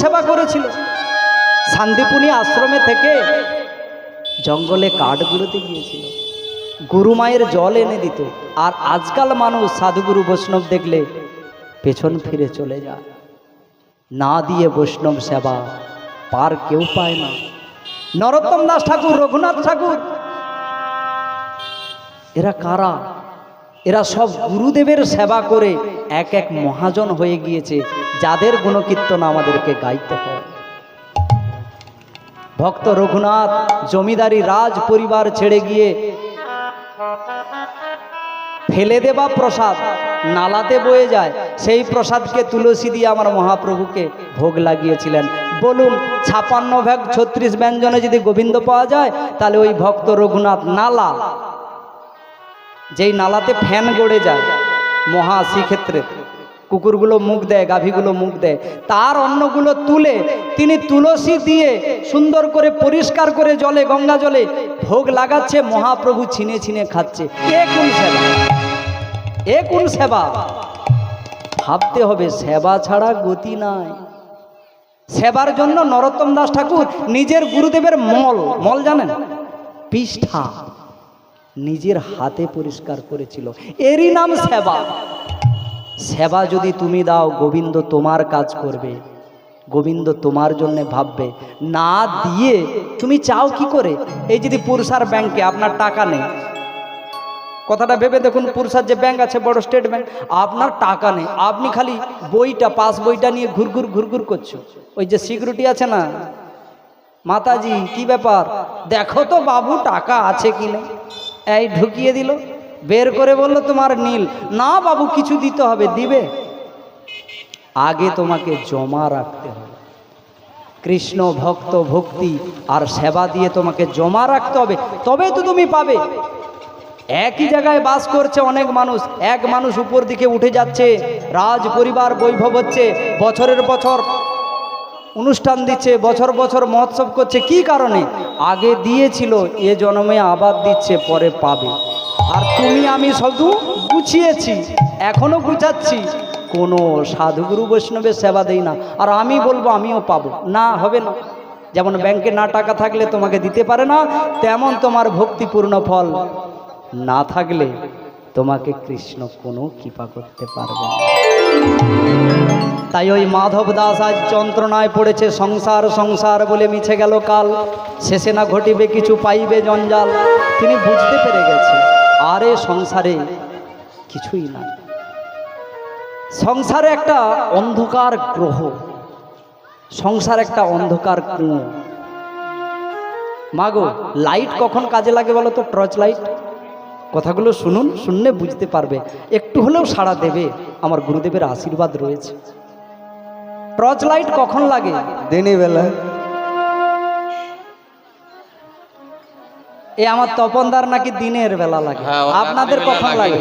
সেবা করেছিল। শান্তিপুনি আশ্রমে থেকে জঙ্গলে কাঠগুলোতে গিয়েছিল। গুরু মায়ের জল এনে দিত। আর আজকাল মানুষ সাধুগুরু বৈষ্ণব দেখলে পেছন ফিরে চলে যায়। না দিয়ে বৈষ্ণব সেবা পার কেউ পায় না। নরোত্তম দাস ঠাকুর, রঘুনাথ ঠাকুর, এরা কারা? এরা সব গুরুদেবের সেবা করে এক এক মহাজন হয়ে গিয়েছে, যাদের গুণকীর্তন আমাদেরকে গাইতে হয়। ভক্ত রঘুনাথ, জমিদারি রাজ পরিবার ছেড়ে গিয়ে ফেলে দেবা প্রসাদ, নালাতে বয়ে যায়, সেই প্রসাদকে তুলসী দিয়ে আমার মহাপ্রভুকে ভোগ লাগিয়েছিলেন। বলুন, ছাপান্ন ভাগ ছত্রিশ ব্যঞ্জনে যদি গোবিন্দ পাওয়া যায়, তাহলে ওই ভক্ত রঘুনাথ নালা যেই নালাতে ফ্যান গড়ে যায়, মহা শ্রীক্ষেত্রে। কুকুরগুলো মুখ দেয়, গাভীগুলো মুখ দেয়। তার অন্নগুলো তুলে তিনি তুলসী দিয়ে সুন্দর করে পরিষ্কার করে জলে, গঙ্গা জলে ভোগ লাগাচ্ছে, মহাপ্রভু ছিনে ছিনে খাচ্ছে। এ কোন সেবা? এ কোন সেবা? ভাবতে হবে, সেবা ছাড়া গতি নাই। সেবার জন্য নরোত্তম দাস ঠাকুর নিজের গুরুদেবের মল মল জানেন? পৃষ্ঠা। নিজের হাতে পরিষ্কার করেছিল। এরই নাম সেবা। সেবা যদি তুমি দাও, গোবিন্দ তোমার কাজ করবে। গোবিন্দ তোমার জন্য ভাববে, না দিয়ে তুমি চাও কি করে? এই যদি পুরসার ব্যাংকে আপনার টাকা নেই। কথাটা ভেবে দেখুন পুরসার যে ব্যাংক আছে, বড় স্টেট ব্যাংক আপনার টাকা নেই। আপনি খালি বইটা, পাস বইটা নিয়ে ঘুরঘুর ঘুরঘুর করছ। ওই যে সিকিউরিটি আছে না? মাতাজি, কি ব্যাপার? দেখো তো বাবু, টাকা আছে কি নেই? এই ঢুকিয়ে দিল, বের করে বলল, তোমার নীল। না বাবু, কিছু দিতে হবে, দিবে? আগে তোমাকে জমা রাখতে হবে। কৃষ্ণ ভক্ত, ভক্তি আর সেবা দিয়ে তোমাকে জমা রাখতে হবে তবে তো তুমি পাবে। একই জায়গায় বাস করছে অনেক মানুষ, এক মানুষ উপর দিকে উঠে যাচ্ছে, রাজ পরিবার বৈভব হচ্ছে, বছরের বছর অনুষ্ঠান দিচ্ছে, বছর বছর মহোৎসব করছে, কি কারণে? আগে দিয়েছিল, এ জন্মে আবার দিচ্ছে, পরে পাবে। আর তুমি আমি শুধু গুছিয়েছি, এখনও গুছাচ্ছি। কোনো সাধুগুরু বৈষ্ণবের সেবা দেই না। আর আমি বলব, আমিও পাবো। না, হবে না। যেমন ব্যাংকে না টাকা থাকলে তোমাকে দিতে পারে না, তেমন তোমার ভক্তিপূর্ণ ফল না থাকলে তোমাকে কৃষ্ণ কোনো কৃপা করতে পারবে না। তাই ওই মাধব দাস আজ যন্ত্রণায় পড়েছে সংসার সংসার বলে মিছে গেল কাল। শেষে না ঘটিবে কিছু, পাইবে জঞ্জাল। তিনি বুঝতে পেরে গেছে, আরে সংসারে কিছুই না সংসারে একটা অন্ধকার গ্রহ, সংসার একটা অন্ধকার কুঁয়ো। মাগো লাইট কখন কাজে লাগে বলো তো টর্চ লাইট কথাগুলো শুনুন শুনলে বুঝতে পারবে। একটু হলেও সাড়া দেবে। আমার গুরুদেবের আশীর্বাদ রয়েছে। টর্চ লাইট কখন লাগে? দিনই বেলা এ আমার তপনদার নাকি দিনের বেলা লাগে? হ্যাঁ, আপনাদের কখন। লাগে।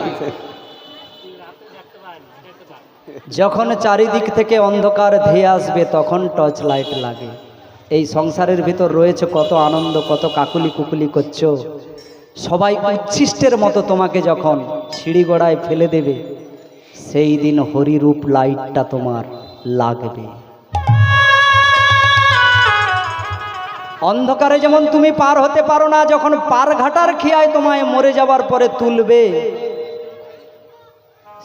যখন চারিদিক থেকে অন্ধকার ধেয়ে আসবে তখন টর্চ লাইট লাগে। এই সংসারের ভিতর রয়েছে কত আনন্দ কত কাকুলি কুকুলি করছ। সবাই উচ্ছিষ্টের মতো তোমাকে যখন সিঁড়ি গোড়ায় ফেলে দেবে, সেই দিন হরিরূপ লাইটটা তোমার লাগবে। অন্ধকারে যেমন তুমি পার হতে পারো না, যখন পার ঘাটার খেয়ায় তোমায় মরে যাবার পরে তুলবে।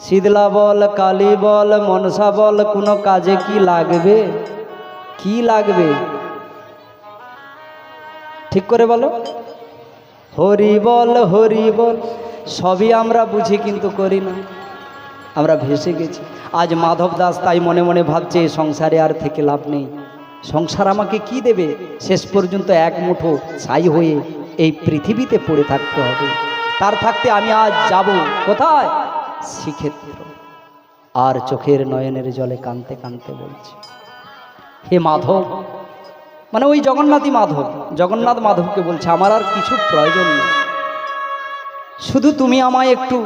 শীতলা বল, কালী বল, মনসা বল, কোনো কাজে কি লাগবে? কি লাগবে? ঠিক করে বলো। হরি বল হরি বল। সবই আমরা বুঝি কিন্তু করি না। আমরা ভেসে গেছি। আজ মাধব দাস তাই মনে মনে ভাবছে সংসারে আর থেকে লাভ নেই। সংসার আমাকে কি দেবে? শেষ পর্যন্ত এক মুঠো ছাই হয়ে এই পৃথিবীতে পড়ে থাকতে হবে। তার থাকতে আমি আজ যাব কোথায়? শ্রীক্ষেত্র। আর চোখের নয়নের জলে কানতে কানতে বলছি, হে মাধব মানে ওই জগন্নাথই মাধব, জগন্নাথ মাধবকে বলছে, আমার আর কিছু প্রয়োজন নেই। শুধু তুমি আমায় একটু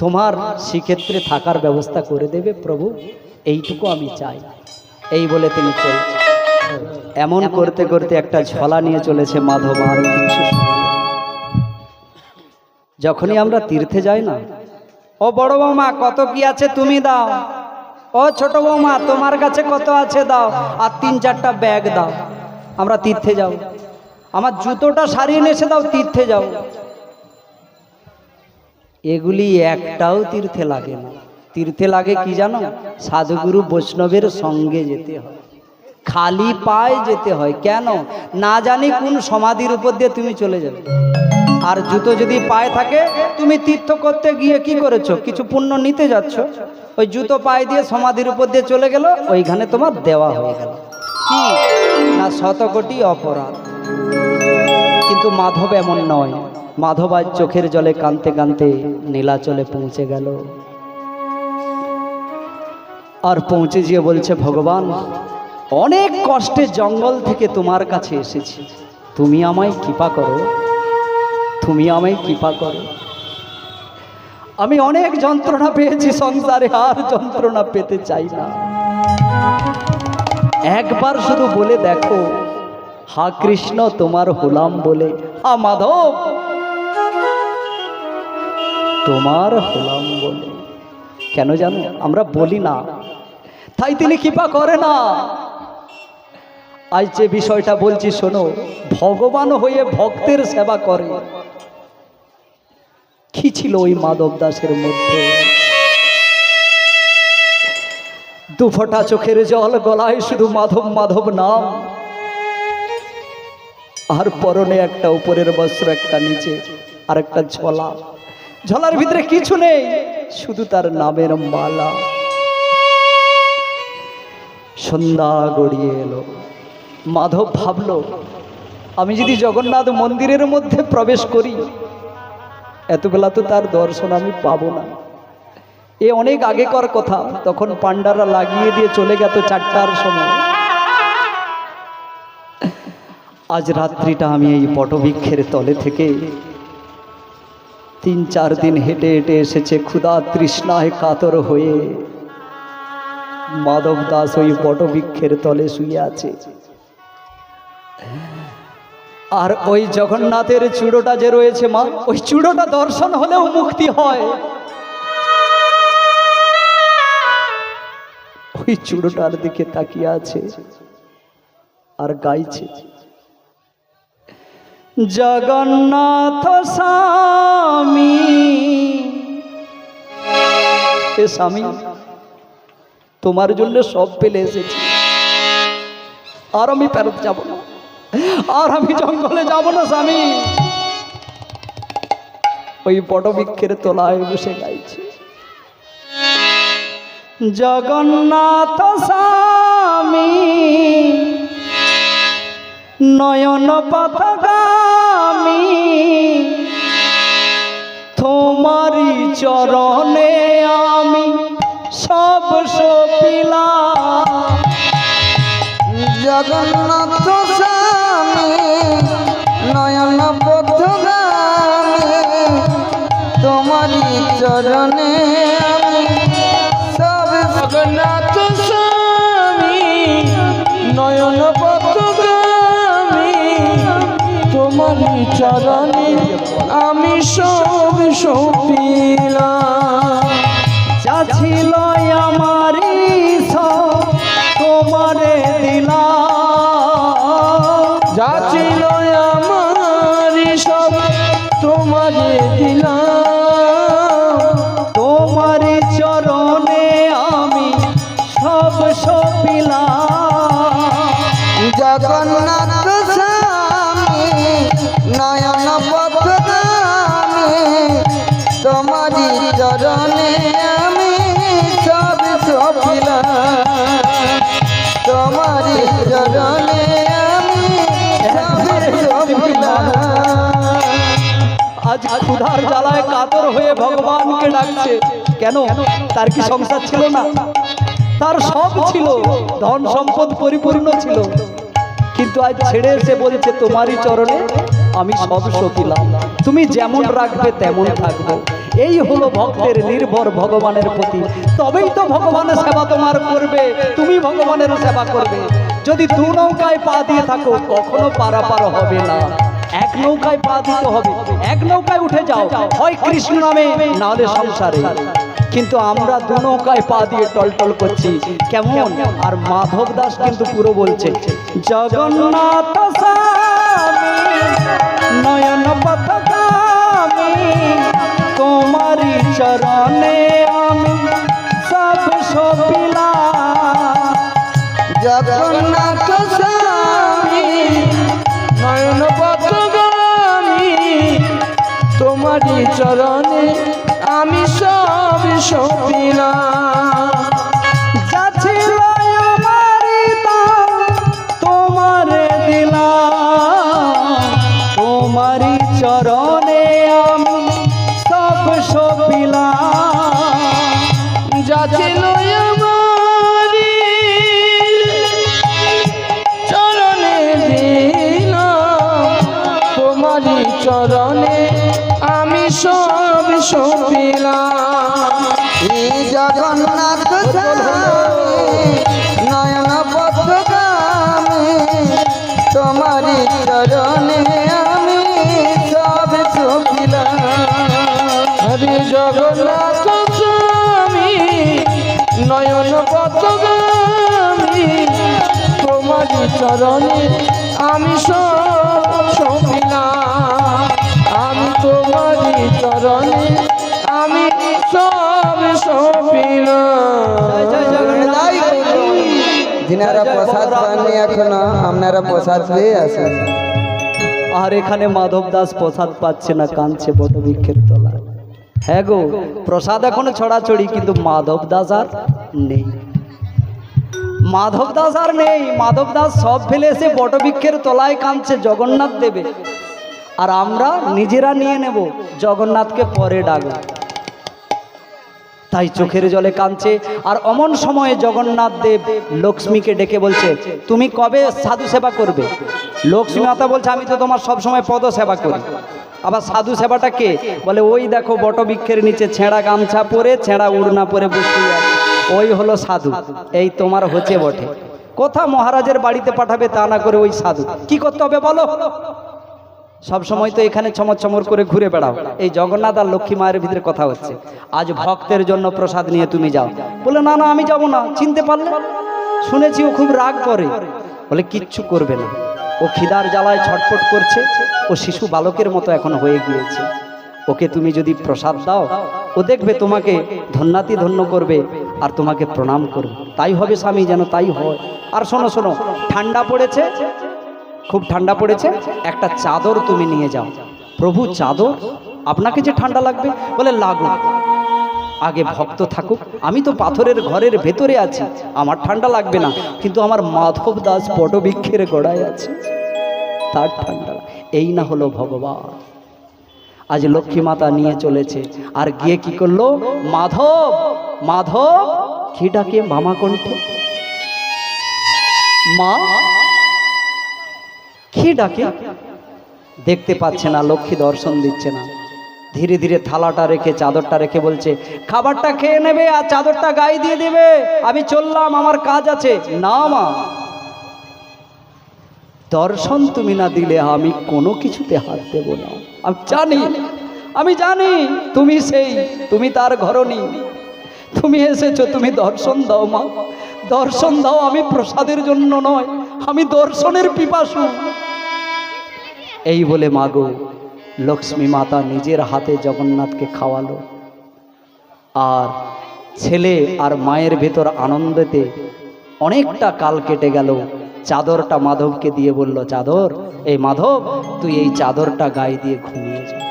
তোমার শ্রীক্ষেত্রে থাকার ব্যবস্থা করে দেবে প্রভু, এইটুকু আমি চাই। এই বলে তিনি চলছে এমন করতে করতে একটা ঝলা নিয়ে চলেছে মাধব, আর কিছু যখনই আমরা তীর্থে যাই না, ও বড় মামা কত কি আছে তুমি দাও। ও ছোট বৌমা, তোমার কাছে কত আছে দাও। আর তিন চারটা ব্যাগ দাও। আমরা তীর্থে যাব। আমার জুতোটা সারিয়ে এসে দাও, তীর্থে যাও। এগুলি একটাও তীর্থে লাগে না। তীর্থে লাগে কি জানো? সাধুগুরু বৈষ্ণবের সঙ্গে যেতে হয়। খালি পায়ে যেতে হয়। কেন? না জানি কোন সমাধির উপর দিয়ে তুমি চলে যাবে। আর জুতো যদি পায়ে থাকে, তুমি তীর্থ করতে গিয়ে কি করেছ? কিছু পুণ্য নিতে যাচ্ছ। ওই জুতো পায়ে দিয়ে সমাধির উপর দিয়ে চলে গেল, ওইখানে তোমার দেওয়া হয়ে গেল। কি? না শত কোটি অপরাধ। কিন্তু মাধব এমন নয়। মাধব আজ চোখের জলে কানতে কানতে নীলাচলে পৌঁছে গেল। আর পৌঁছে গিয়ে বলছে, ভগবান, অনেক কষ্টে জঙ্গল থেকে তোমার কাছে এসেছি। তুমি আমায় কৃপা করো। তুমি আমায় কৃপা করো। আমি অনেক যন্ত্রণা পেয়েছি সংসারে, আর যন্ত্রণা পেতে চাই না। একবার শুধু বলে দেখো, হা কৃষ্ণ তোমার হলাম বলে। হা মাধব, তোমার হলাম বলে। কেন জানো, আমরা বলি না। তাই তিনি কৃপা করে না। আজ যে বিষয়টা বলছি, শোনো, ভগবান হয়ে ভক্তের সেবা করে। কি ছিল ওই মাধব দাসের মধ্যে? দুফোটা চোখের জল গলায় শুধু মাধব মাধব নাম। আর পরনে একটা উপরের বস্ত্র, একটা নিচে, আর একটা ঝলা। ঝলার ভিতরে কিছু নেই, শুধু তার নামের মালা। সন্ধ্যা গড়িয়ে এলো। মাধব ভাবল, আমি যদি জগন্নাথ মন্দিরের মধ্যে প্রবেশ করি, এতবেলা তো তার দর্শন আমি পাবো না। এ অনেক আগেকার কথা, তখন পান্ডারা লাগিয়ে দিয়ে চলে গেত চারটার সময়। আজ রাত্রিটা আমি এই পটবৃক্ষের তলে থেকে তিন চার দিন হেঁটে হেঁটে এসেছে ক্ষুধা তৃষ্ণায় কাতর হয়ে। মাধব দাস ওই বটবৃক্ষের তলে শুয়ে আছে। আর ওই জগন্নাথের চূড়োটা যে রয়েছে মা, ওই চূড়োটা দর্শন হলেও মুক্তি হয়। ওই চূড়োটার দিকে তাকিয়ে আছে আর গাইছে। জগন্নাথ স্বামী। এ স্বামী, তোমার জন্য সব পেলে এসেছি। আর আমি ফেরত যাব না। আর আমি জঙ্গলে যাব না স্বামী। ওই বটবৃক্ষের তলায় বসে গাইছে। জগন্নাথ স্বামী। নয়ন পথগামী। তোমারি চরণে আমি সব সপিলা। জগন্নাথ স্বামী, নয়ন পথগামী। তোমারি চরণে চরণে আমি সব ভগবানকে ডাকছে। কেন? তার কি সংসার ছিল না? তার সব ছিল, ধন সম্পদ পরিপূর্ণ ছিল। কিন্তু আজ ছেড়ে এসে বলছে, তোমারই চরণে আমি সব সপিলাম। তুমি যেমন রাখবে, তেমন থাকব। এই হলো ভক্তের নির্ভর ভগবানের প্রতি। তবেই তো ভগবানের সেবা তোমার করবে, তুমি ভগবানের সেবা করবে। যদি দু নৌকায় পা দিয়ে থাকো, কখনো পারাপার হবে না। এক নৌকায় পা দিতে হবে, এক নৌকায় উঠে যাও। হয় কৃষ্ণ নামে নাহলে সংসারে। কিন্তু আমরা দু নৌকায় পা দিয়ে টলটল করছি। কেমন? আর মাধব দাস কিন্তু পুরো বলছে, জগন্নাথ নয়ন পথগামী তোমারি চরণে আমি সব জগন্নাথ চরণে আমি সব সপিলাম চরণে আমি সব সপিলাম আমি তোমারই চরণে আমি সব জয় জয় যিনারা প্রসাদ পাননি এখনও আপনারা প্রসাদ পেয়ে আসেন। আর এখানে মাধব দাস প্রসাদ পাচ্ছে না কাঁদছে বটবৃক্ষের তলায়। হ্যাঁ গো প্রসাদ এখনও ছড়াছড়ি কিন্তু মাধব দাস আর নেই। মাধব দাস আর নেই। মাধব দাস সব ফেলে এসে বটবৃক্ষের তলায় কাঁদছে, জগন্নাথ দেবে। আর আমরা নিজেরা নিয়ে নেব, জগন্নাথকে পরে ডাকব। তাই চোখের জলে কাঁদছে, আর অমন সময়ে জগন্নাথ দেব লক্ষ্মীকে ডেকে বলছে, তুমি কবে সাধু সেবা করবে? লক্ষ্মী মাতা বলছে, আমি তো তোমার সব সময় পদ সেবা করি। আবার সাধু সেবাটা কে? বলে, ওই দেখো বটবৃক্ষের নিচে ছেঁড়া গামছা পরে, ছেঁড়া উড়না পরে বসে আছে। ওই হলো সাধু। এই তোমার হচ্ছে বটে। কোথা মহারাজের বাড়িতে পাঠাবে তা না করে ওই সাধু। কি করতে হবে বলো? সব সময় তো এখানে চমর করে ঘুরে বেড়াও। এই জগন্নাথ আর লক্ষ্মী মায়ের ভিতরে কথা হচ্ছে। আজ ভক্তের জন্য প্রসাদ নিয়ে তুমি যাও। বলে, না না, আমি যাব না। চিনতে পারলে? শুনেছি ও খুব রাগ করে। বলে, কিচ্ছু করবে না। ও খিদার জ্বালায় ছটফট করছে। ও শিশু বালকের মতো এখন হয়ে গিয়েছে। ওকে তুমি যদি প্রসাদ দাও, ও দেখবে তোমাকে ধন্যাতি ধন্য করবে। আর তোমাকে প্রণাম করবে তাই হবে স্বামী, যেন তাই হয়। আর শোনো শোনো, ঠান্ডা পড়েছে, খুব ঠান্ডা পড়েছে, একটা চাদর তুমি নিয়ে যাও। প্রভু, চাদর? আপনাকে যে ঠান্ডা লাগবে? বলে, লাগুক। আগে ভক্ত থাকুক। আমি তো পাথরের ঘরের ভেতরে আছি। আমার ঠান্ডা লাগবে না, কিন্তু আমার মাধব দাস বটবৃক্ষের গোড়ায় আছে। তার ঠান্ডা এই না হলো ভগবান। আজ লক্ষ্মী মাতা নিয়ে চলেছে। আর গিয়ে কি করল? মাধব! মাধব কি ডাকে মামা কণ্ঠে। মা কি ডাকে দেখতে পাচ্ছে না, লক্ষ্মী দর্শন দিচ্ছে না। ধীরে ধীরে থালাটা রেখে, চাদরটা রেখে বলছে, খাবারটা খেয়ে নেবে আর চাদরটা গায়ে দিয়ে দেবে। আমি চললাম, আমার কাজ আছে। না, মা। দর্শন তুমি না দিলে আমি কোনো কিছুতে হাত দেব না। আমি জানি আমি জানি, তুমি সেই, তুমি তার ঘরনি তুমি এসেছ, তুমি দর্শন দাও মা। দর্শন দাও, আমি প্রসাদের জন্য নয়, আমি দর্শনের পিপাসু। এই বলে মাগো লক্ষ্মী মাতা নিজের হাতে জগন্নাথকে খাওয়ালো। আর ছেলে আর মায়ের ভেতর আনন্দেতে অনেকটা কাল কেটে গেল। চাদরটা মাধবকে দিয়ে বলল, চাদর, এই মাধব, তুই এই চাদরটা গায়ে দিয়ে ঘুমিয়ে যা।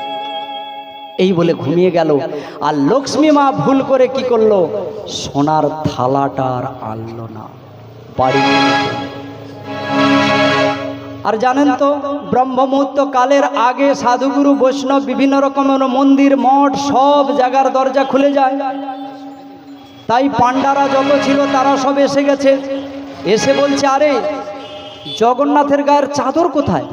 এই বলে ঘুমিয়ে গেল। আর লক্ষ্মী মা ভুল করে কি করল? সোনার থালাটা আর আনলো না। বাড়ি আর জানেন তো, ব্রহ্মমুহূর্ত কালের আগে সাধুগুরু, বৈষ্ণব, বিভিন্ন রকমের মন্দির, মঠ, সব জায়গার দরজা খুলে যায়। তাই পাণ্ডারা যত ছিল, তারা সব এসে গেছে। এসে বলছে, আরে, জগন্নাথের গায়ের চাদর কোথায়?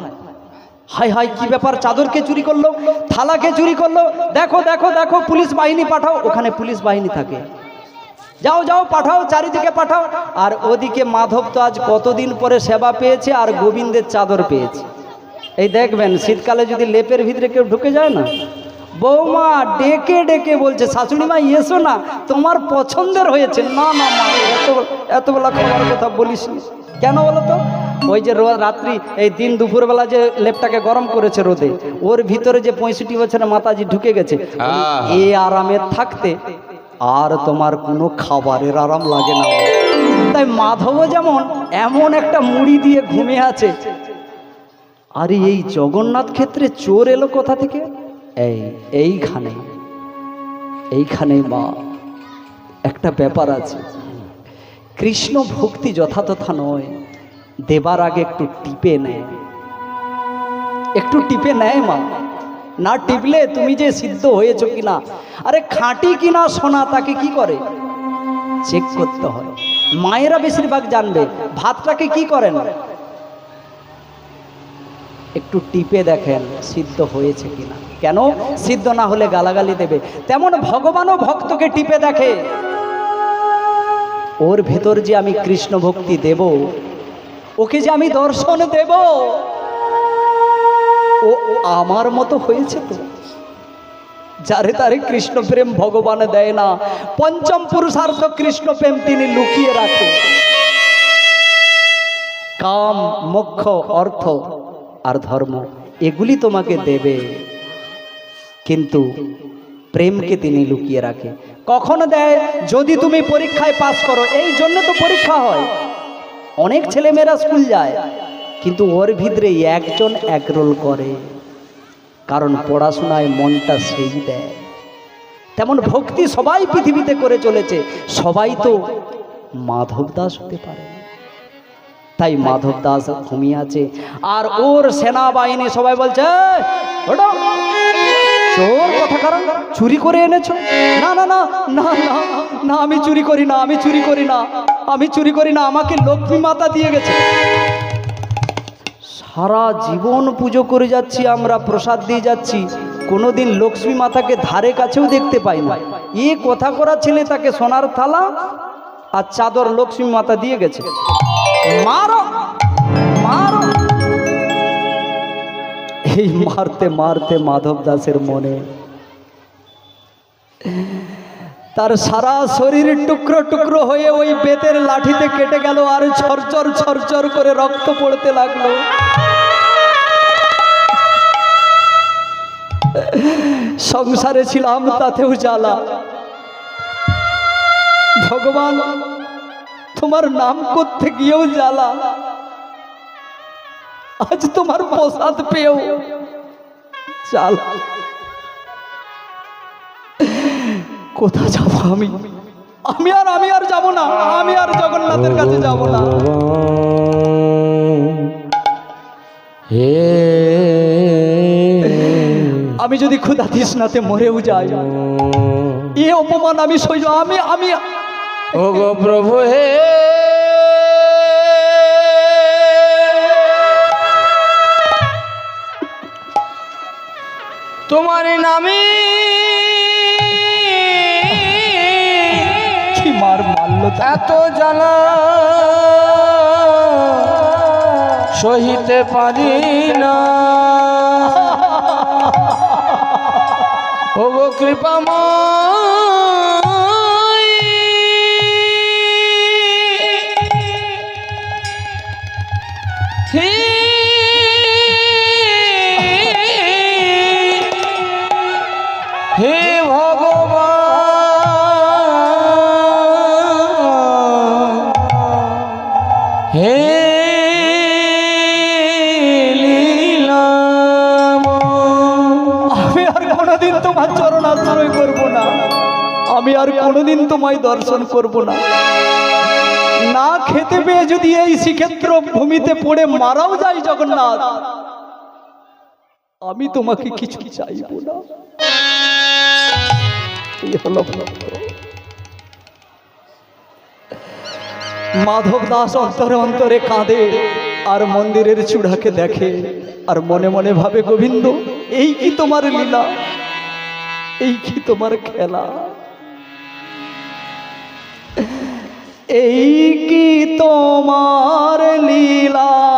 হাই হাই কি ব্যাপার? চাদরকে চুরি করল? থালাকে চুরি করল? দেখো দেখো দেখো, পুলিশ বাহিনী পাঠাও। ওখানে পুলিশ বাহিনী থাকে। যাও যাও, পাঠাও, চারিদিকে পাঠাও। আর ওদিকে মাধব তো আজ কতদিন পরে সেবা পেয়েছে আর গোবিন্দের চাদর পেয়েছে। এই দেখবেন, শীতকালে যদি লেপের ভিতরে কেউ ঢুকে যায় না? বৌমা ডেকে ডেকে বলছে শাশুড়ি মা এসো না। তোমার পছন্দের হয়েছে। না না, মা, এত এতবেলা খাবার কথা বলিস নি। কেন বলো তো? ওই যে রাত্রি এই দিন দুপুরবেলা যে লেপটাকে গরম করেছে রোদে ওর ভিতরে যে পঁয়ষট্টি বছরের মাতাজি ঢুকে গেছে। এ আরামে থাকতে আর তোমার কোনো খাবারের আরাম লাগে না। তাই মাধবও যেমন এমন একটা মুড়ি দিয়ে ঘুমিয়ে আছে। আরে এই জগন্নাথ ক্ষেত্রে চোর এলো কোথা থেকে? এই এইখানে এইখানে মা একটা ব্যাপার আছে। কৃষ্ণ ভক্তি যথাতথা নয়। দেবার আগে একটু টিপে নেয়। একটু টিপে নেয় মা। না টিপলে তুমি যে সিদ্ধ হয়েছো কিনা? আরে খাঁটি কিনা সোনা, তাকে কি করে? চেক করতে হয়। মায়েরা বেশিরভাগ জানবে, ভাতটাকে কি করেন? একটু টিপে দেখেন, সিদ্ধ হয়েছে কিনা। কেন? সিদ্ধ না হলে গালাগালি দেবে। তেমন ভগবানও ভক্তকে টিপে দেখে। ওর ভেতর যে আমি কৃষ্ণ ভক্তি দেব ওকে যে আমি দর্শন দেব, ও আমার মতো হয়েছে তো। যারে তারে কৃষ্ণ প্রেম ভগবান দেয় না, পঞ্চম পুরুষার্থ কৃষ্ণ প্রেম তিনি লুকিয়ে রাখে। কাম, মোক্ষ, অর্থ আর ধর্ম, এগুলি তোমাকে দেবে। কিন্তু প্রেমকে তিনি লুকিয়ে রাখে। কখন দেয়? যদি তুমি পরীক্ষায় পাস করো, এই জন্য তো পরীক্ষা হয়। অনেক ছেলেমেয়েরা স্কুল যায় কিন্তু ওর ভিতরে একজন একরোল করে। কারণ পড়াশোনায় মনটা সেই দেয়। তেমন ভক্তি সবাই পৃথিবীতে করে চলেছে সবাই তো মাধব দাস হতে পারে। তাই মাধব দাস ঘুমিয়ে আছে আর ওর সেনাবাহিনী সবাই বলছে "এই, চোর কথা কারণ চুরি করে এনেছো? না না না না না আমি চুরি করি না আমি চুরি করি না। আমি চুরি করি না, আমাকে লক্ষ্মী মাতা দিয়ে গেছে। সারা জীবন পুজো করে যাচ্ছি, আমরা প্রসাদ দিয়ে যাচ্ছি, কোনোদিন লক্ষ্মী মাতাকে ধারে কাছেও দেখতে পাই না। এ কথা করা ছেলে তাকে সোনার থালা আর চাদর লক্ষ্মী মাতা দিয়ে গেছে। এই মারতে মারতে মাধব দাসের মনে তার সারা শরীর টুকরো টুকরো হয়ে ওই বেতের লাঠিতে কেটে গেল আর ছরচর ছরচর করে রক্ত পড়তে লাগল। সংসারে ছিলাম তাতেও জ্বালা। ভগবান, তোমার নাম করতে গিয়েও জ্বালা। আজ তোমার প্রসাদ পেয়েও জ্বালা। কোথা যাব আমি? আমি আর আমি আর যাব না। আমি আর জগন্নাথের কাছে যাব না। হে আমি যদি ক্ষুধা তৃষ্ণাতে মরেও যাই এ অপমান আমি সইব আমি আমি ও গো প্রভু হে তোমার নামে এত জ্বালা সহিতে পারি না। ও গো কৃপাময়। হে তোমায় দর্শন করব না। না খেতে পেয়ে যদি এই শ্রীক্ষেত্র ভূমিতে পড়ে মারাও যায় জগন্নাথ, আমি তোমাকে কিছু চাইব না। মাধব দাস অন্তরে অন্তরে কাঁদে আর মন্দিরের চূড়াকে দেখে আর মনে মনে ভাবে, গোবিন্দ, এই কি তোমার লীলা? এই কি তোমার খেলা? এই কি তোমার লীলা?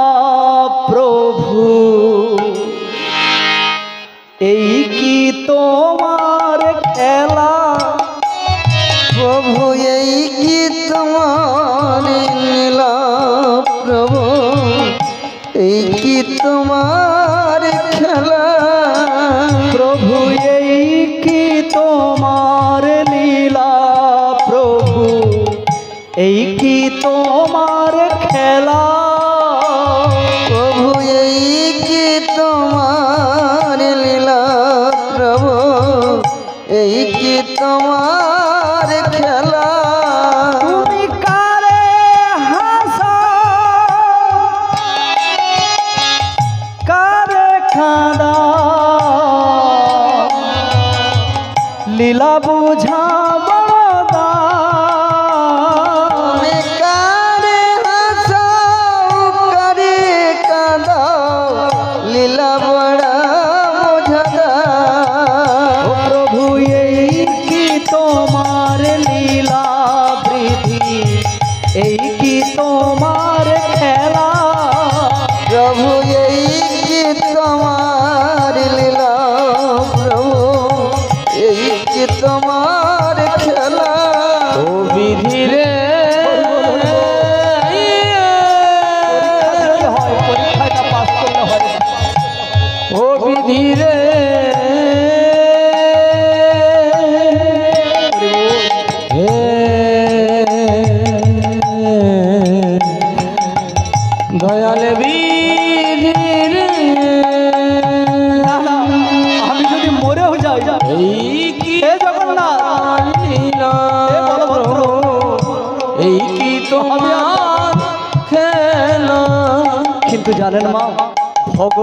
কি তোমার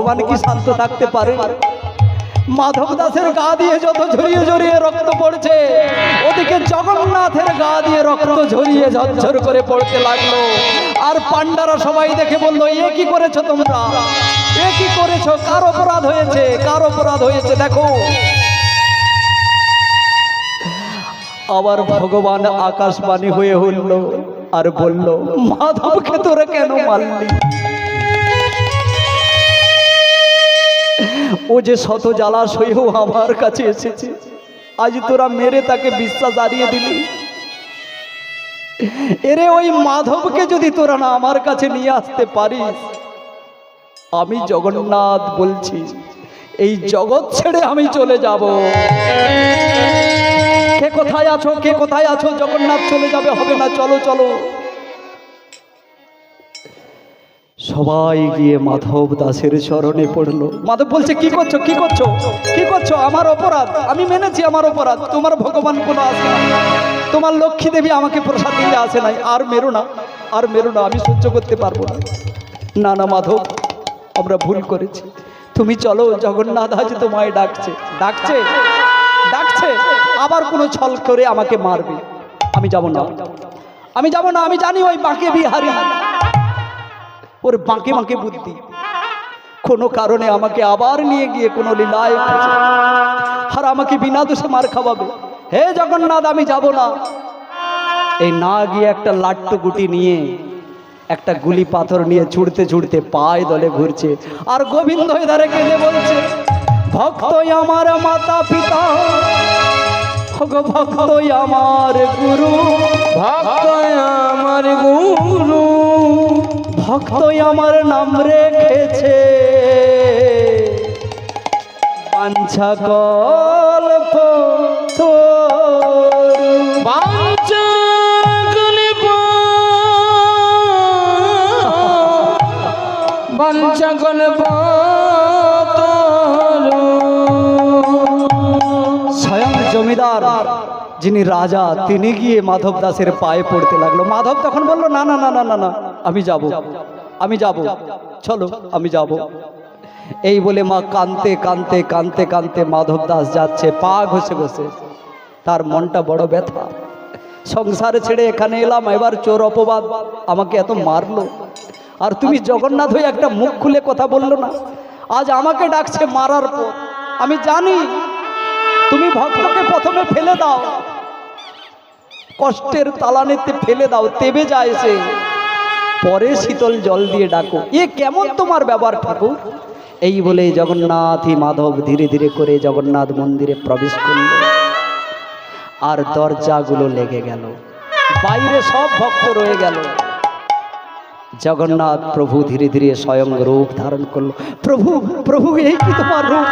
ভগবান কি শান্ত থাকতে পারে? মাধব দাসের গা দিয়ে যত ঝরিয়ে ঝরিয়ে রক্ত পড়ছে, ওদিকে জগন্নাথের গা দিয়ে রক্ত ঝরিয়ে ঝরঝর করে পড়তে লাগল। আর পান্ডারা সবাই দেখে বলল, এ কি করেছ তোমরা? এ কি করেছ? কার অপরাধ হয়েছে? কার অপরাধ হয়েছে? দেখো। আবার ভগবান আকাশবাণী হয়ে হইল আর বলল, মাধবকে তোরা কেন মারলি? ও যে শত জ্বালাশয়েও আমার কাছে এসেছে। আজ তোরা মেরে তাকে বিশ্বাস হারিয়ে দিলি। এরে ওই মাধবকে যদি তোরা না আমার কাছে নিয়ে আসতে পারিস, আমি জগন্নাথ বলছি, এই জগৎ ছেড়ে আমি চলে যাব। কে কোথায় আছো? কে কোথায় আছো? জগন্নাথ চলে যাবে, হবে না, চলো চলো। সবাই গিয়ে মাধব দাসের চরণে পড়ল। মাধব বলছে, কি করছ? কি করছ? কি করছ? আমার অপরাধ। আমি মেনেছি আমার অপরাধ। তোমার ভগবান কোনো আসে না। তোমার লক্ষ্মী দেবী আমাকে প্রসাদ দিতে আসে নাই। আর মেরো না। আর মেরো না। আমি সহ্য করতে পারব না। না না, মাধব, আমরা ভুল করেছি। তুমি চলো, জগন্নাথ আজ তোমায় ডাকছে। ডাকছে? ডাকছে? আবার কোনো ছল করে আমাকে মারবে। আমি যাব না। আমি যাব না। আমি জানি ওই বাঁকে বিহারি। ওর বাঁকে বাঁকে বুদ্ধি। কোনো কারণে আমাকে আবার নিয়ে গিয়ে কোনো লীলায় আর আমাকে বিনা দোষে মার খাওয়াবে। হে জগন্নাথ, আমি যাব না। এই না গিয়ে একটা লাট্টু গুটি নিয়ে, একটা গুলি পাথর নিয়ে ছুটতে ছুটতে পায়ে দলে ঘুরছে। আর গোবিন্দ ধারে কেঁদে বলছে ভক্ত আমার মাতা পিতা। ওগো ভক্তই আমার গুরু। ভক্ত আমার গুরু। ভক্তই আমার নাম রেখেছে। বাঞ্ছা বাঞ্ছা কল্প স্বয়ং জমিদার যিনি রাজা তিনি গিয়ে মাধব দাসের পায়ে পড়তে লাগল। মাধব তখন বলল না না না না না না। আমি যাব। আমি যাব। চলো, আমি যাব। এই বলে মা কানতে কানতে কানতে কানতে মাধব দাস যাচ্ছে, পা ঘষে ঘষে। তার মনটা বড় ব্যথা। সংসার ছেড়ে এখানে এলাম, এবার চোর অপবাদ আমাকে এত মারলো। আর তুমি জগন্নাথ হয়ে একটা মুখ খুলে কথা বলল না। আজ আমাকে ডাকছে মারার পর। আমি জানি তুমি ভক্তকে প্রথমে ফেলে দাও। কষ্টের তালানেতে ফেলে দাও, তেবে যায় সে। পরে শীতল জল দিয়ে ডাকো। এ কেমন তোমার ব্যবহার ঠাকুর? এই বলে জগন্নাথই মাধব ধীরে ধীরে করে জগন্নাথ মন্দিরে প্রবেশ করল। আর দরজাগুলো লেগে গেল। বাইরে সব ভক্ত রয়ে গেল। জগন্নাথ প্রভু ধীরে ধীরে স্বয়ং রূপ ধারণ করল। প্রভু প্রভু, এই কি তোমার রূপ?